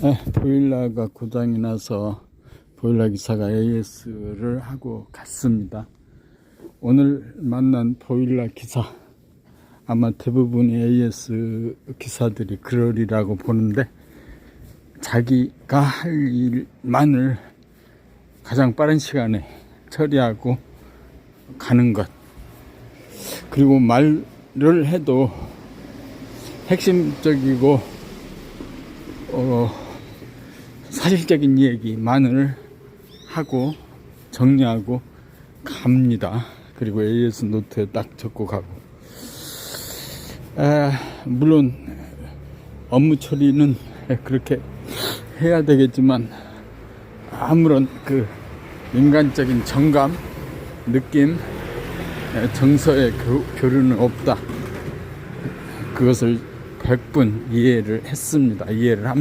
네, 보일러가 고장이 나서 보일러 기사가 AS를 하고 갔습니다. 오늘 만난 보일러 기사 아마 대부분 AS 기사들이 그러리라고 보는데 자기가 할 일만을 가장 빠른 시간에 처리하고 가는 것 그리고 말을 해도 핵심적이고 어, 사실적인 얘기만을 하고 정리하고 갑니다. 그리고 AS 노트에 딱 적고 가고. 에, 물론 업무 처리는 그렇게 해야 되겠지만 아무런 그 인간적인 정감, 느낌, 에, 정서의 교, 교류는 없다. 그것을 100분 이해를 했습니다. 이해를 합니다.